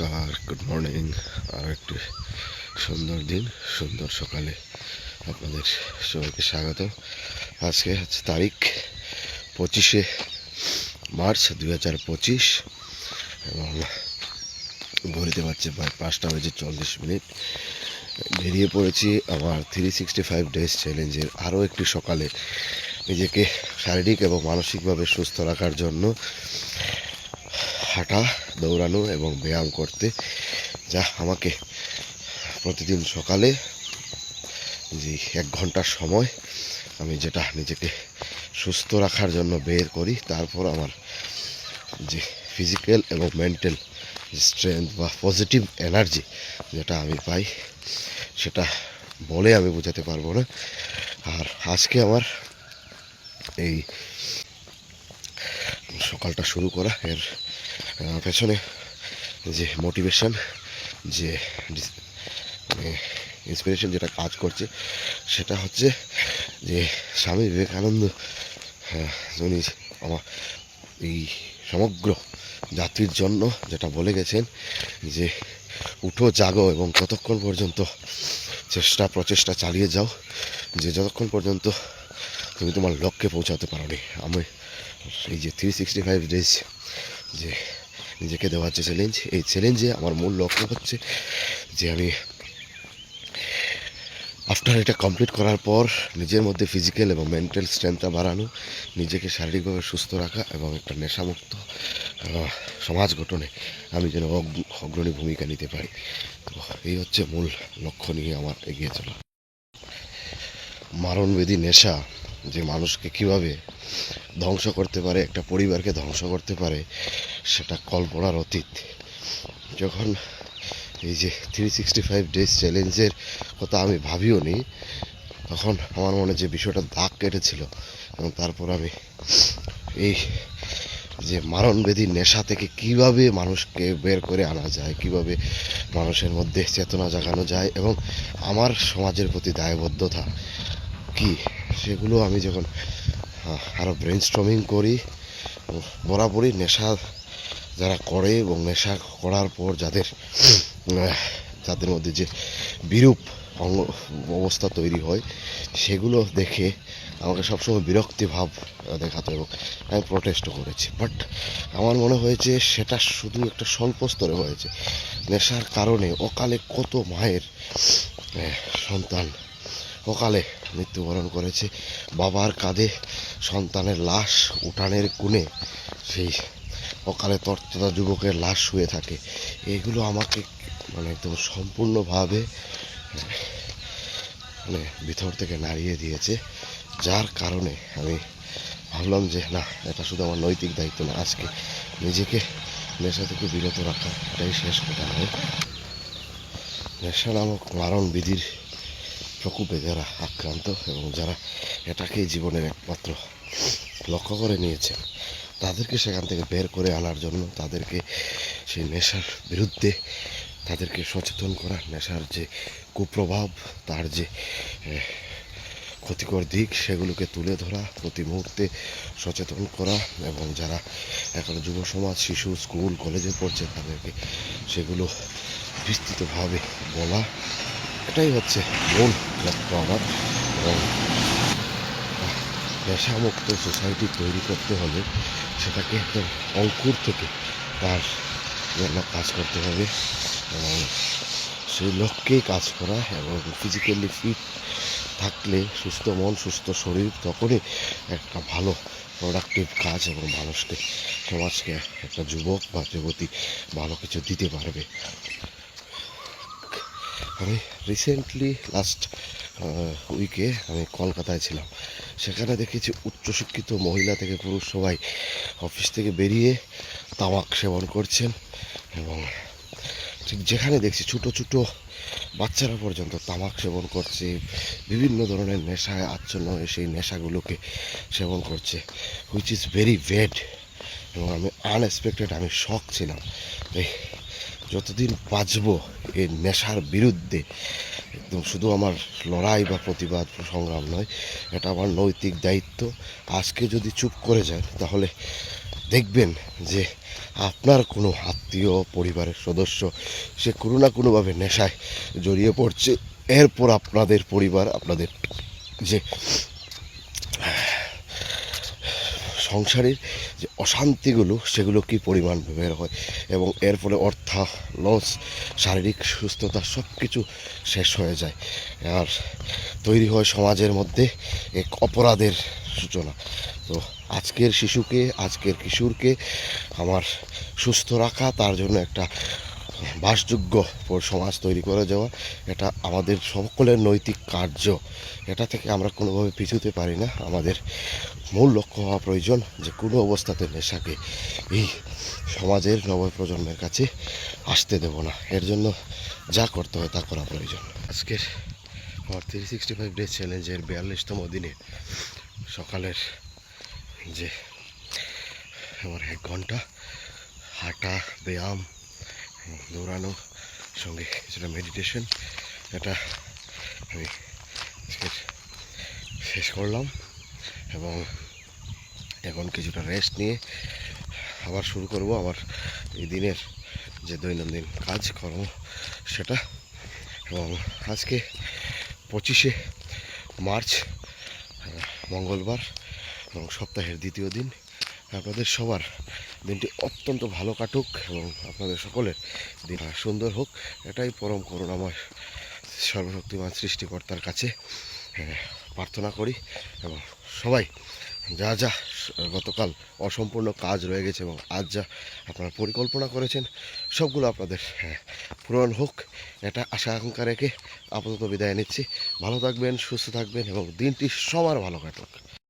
নমস্কার good morning আর একটি সুন্দর দিন, সুন্দর সকালে আপনাদের সবাইকে স্বাগত আজকে হচ্ছে তারিখ পঁচিশে মার্চ দুই হাজার পঁচিশ এবং ঘড়িতে পারছে প্রায় পাঁচটা বেজে চল্লিশ মিনিট। বেরিয়ে পড়েছি আমার থ্রি সিক্সটি ফাইভ ডেজ চ্যালেঞ্জের আরও একটি সকালে নিজেকে শারীরিক এবং মানসিকভাবে সুস্থ রাখার জন্য। হাঁটা, দৌড়ানো এবং ব্যায়াম করতে। যা আমাকে প্রতিদিন সকালে যে এক ঘণ্টার সময় আমি যেটা নিজেকে সুস্থ রাখার জন্য বের করি, তারপর আমার যে ফিজিক্যাল এবং মেন্টাল স্ট্রেংথ বা পজিটিভ এনার্জি যেটা আমি পাই, সেটা বলে আমি বোঝাতে পারব না। আর আজকে আমার এই সকালটা শুরু করা, এর পেছনে যে মোটিভেশন যে ইন্সপিরেশন যেটা কাজ করছে সেটা হচ্ছে যে স্বামী বিবেকানন্দ হ্যাঁ, উনি আমার এই সমগ্র জাতির জন্য যেটা বলে গেছেন যে উঠো জাগো এবং ততক্ষণ পর্যন্ত চেষ্টা প্রচেষ্টা চালিয়ে যাও যে যতক্ষণ পর্যন্ত তুমি তোমার লক্ষ্যে পৌঁছাতে পারো আমি এই যে থ্রি সিক্সটি ফাইভ ডেজ যে নিজেকে দেওয়া যে চ্যালেঞ্জ এই চ্যালেঞ্জে আমার মূল লক্ষ্য হচ্ছে যে আমি আফটার এটা কমপ্লিট করার পর নিজের মধ্যে ফিজিক্যাল এবং মেন্টাল স্ট্রেংথটা বাড়ানো, নিজেকে শারীরিকভাবে সুস্থ রাখা এবং একটা নেশামুক্ত সমাজ গঠনে আমি যেন অগ্র- অগ্রণী ভূমিকা নিতে পারি। তো এই হচ্ছে মূল লক্ষ্য নিয়ে আমার এগিয়ে চলা। মারণবেদী নেশা যে মানুষকে কীভাবে ধ্বংস করতে পারে, একটা পরিবারকে ধ্বংস করতে পারে, সেটা কল্পনার অতীত। যখন এই যে থ্রি সিক্সটি ফাইভ ডেজ চ্যালেঞ্জের কথা আমি ভাবিও নি, তখন আমার মনে যে বিষয়টা দাগ কেটেছিল এবং তারপর আমি এই যে মারণবেদী নেশা থেকে কীভাবে মানুষকে বের করে আনা যায়, কীভাবে মানুষের মধ্যে চেতনা জাগানো যায় এবং আমার সমাজের প্রতি দায়বদ্ধতা কি? সেগুলো আমি যখন আরও আরও ব্রেন স্ট্রমিং করি বরাবরই নেশা যারা করে এবং নেশা করার পর যাদের যাদের মধ্যে যে বিরূপ অঙ্গ, অবস্থা তৈরি হয়, সেগুলো দেখে আমাকে সবসময় বিরক্তি ভাব দেখাতো এবং আমি প্রটেস্টও করেছি। বাট আমার মনে হয়েছে সেটা শুধু একটা স্বল্প স্তরে হয়েছে। নেশার কারণে অকালে কত মায়ের সন্তান অকালে মৃত্যুবরণ করেছে। বাবার কাঁধে সন্তানের লাশ উঠানের কোণে। সেই অকালে তর্তদা যুবকের লাশ শুয়ে থাকে। এগুলো আমাকে মানে একদম সম্পূর্ণভাবে মানে ভিতর থেকে নাড়িয়ে দিয়েছে। যার কারণে আমি ভাবলাম যে, না, এটা শুধু আমার নৈতিক দায়িত্ব না, আজকে নিজেকে নেশা থেকে বিরত রাখা এটাই শেষ কথা নয়। নেশা নামক মারণ বিধির প্রকোপে যারা আক্রান্ত এবং যারা এটাকেই জীবনের একমাত্র লক্ষ্য করে নিয়েছেন তাদেরকে সেখান থেকে বের করে আনার জন্য তাদেরকে সেই নেশার বিরুদ্ধে তাদেরকে সচেতন করা, নেশার যে কুপ্রভাব, তার যে ক্ষতিকর দিক, সেগুলোকে তুলে ধরা, প্রতি মুহূর্তে সচেতন করা এবং যারা এখন যুব সমাজ, শিশু স্কুল, কলেজে পড়ছে, তাদেরকে সেগুলো বিস্তৃতভাবে বলা এটাই হচ্ছে মূল লক্ষ্য আমার। এবং নেশামুক্ত সোসাইটি তৈরি করতে হলে সেটাকে একদম অঙ্কুর থেকে তার জন্য কাজ করতে হবে। এবং সেই লক্ষ্যেই কাজ করা এবং ফিজিক্যালি ফিট থাকলে, সুস্থ মন, সুস্থ শরীর, তখনই একটা ভালো প্রোডাক্টিভ কাজ এবং মানুষকে, সমাজকে একটা যুবক বা যুবতী ভালো কিছু দিতে পারবে। আমি রিসেন্টলি লাস্ট উইকে আমি কলকাতায় ছিলাম। সেখানে দেখেছি উচ্চশিক্ষিত মহিলা থেকে পুরুষ সবাই অফিস থেকে বেরিয়ে তামাক সেবন করছেন এবং ঠিক যেখানে দেখছি ছোটো ছোটো বাচ্চারা পর্যন্ত তামাক সেবন করছে, বিভিন্ন ধরনের নেশায় আচ্ছন্ন হয়ে সেই নেশাগুলোকে সেবন করছে হুইচ ইজ ভেরি ব্যাড এবং আমি আনএক্সপেক্টেড আমি শখ ছিলাম। এই যতদিন বাঁচবো এই নেশার বিরুদ্ধে, একদম শুধু আমার লড়াই বা প্রতিবাদ সংগ্রাম নয়, এটা আমার নৈতিক দায়িত্ব। আজকে যদি চুপ করে যায় তাহলে দেখবেন যে আপনার কোনো আত্মীয়, পরিবারের সদস্য, সে কোনো না কোনোভাবে নেশায় জড়িয়ে পড়ছে। এরপর আপনাদের পরিবার, আপনাদের যে সংসারের যে অশান্তিগুলো, সেগুলো কি পরিমাণ বের হয়? এবং এর ফলে অর্থা লস শারীরিক সুস্থতা সব কিছু শেষ হয়ে যায়। আর তৈরি হয় সমাজের মধ্যে এক অপরাধের সূচনা। তো আজকের শিশুকে, আজকের কিশোরকে আমার সুস্থ রাখা, তার জন্য একটা বাসযোগ্য সমাজ তৈরি করে যাওয়া এটা আমাদের সকলের নৈতিক কার্য। এটা থেকে আমরা কোনোভাবে পিছুতে পারি না। আমাদের মূল লক্ষ্য হওয়া প্রয়োজন যে কোনো অবস্থাতে নেশাকে এই সমাজের নবপ্রজন্মের কাছে আসতে দেব না। এর জন্য যা করতে হয় তা করা প্রয়োজন। আজকের আমার থ্রি সিক্সটি ফাইভ ডেজ চ্যালেঞ্জের বিয়াল্লিশতম দিনে সকালের যে আমার এক ঘণ্টা হাঁটা, ব্যায়াম দৌড়ানো, সঙ্গে কিছুটা মেডিটেশন এটা আমি শেষ করলাম এবং এখন কিছুটা রেস্ট নিয়ে আবার শুরু করব আমার এই দিনের যে দৈনন্দিন কাজ কর্ম সেটা এবং আজকে পঁচিশে মার্চ মঙ্গলবার এবং সপ্তাহের দ্বিতীয় দিন। আপনাদের সবার দিনটি অত্যন্ত ভালো কাটুক এবং আপনাদের সকলের দিন সুন্দর হোক। এটাই পরম করুন আমার সর্বশক্তিমান সৃষ্টিকর্তার কাছে প্রার্থনা করি এবং সবাই যা যা গতকাল অসম্পূর্ণ কাজ রয়ে গেছে এবং আজ যা আপনারা পরিকল্পনা করেছেন, সবগুলো আপনাদের পূরণ হোক। এটা আশা আকাঙ্ক্ষা রেখে আপাতত বিদায় নিচ্ছি। ভালো থাকবেন, সুস্থ থাকবেন এবং দিনটি সবার ভালো কাটুক।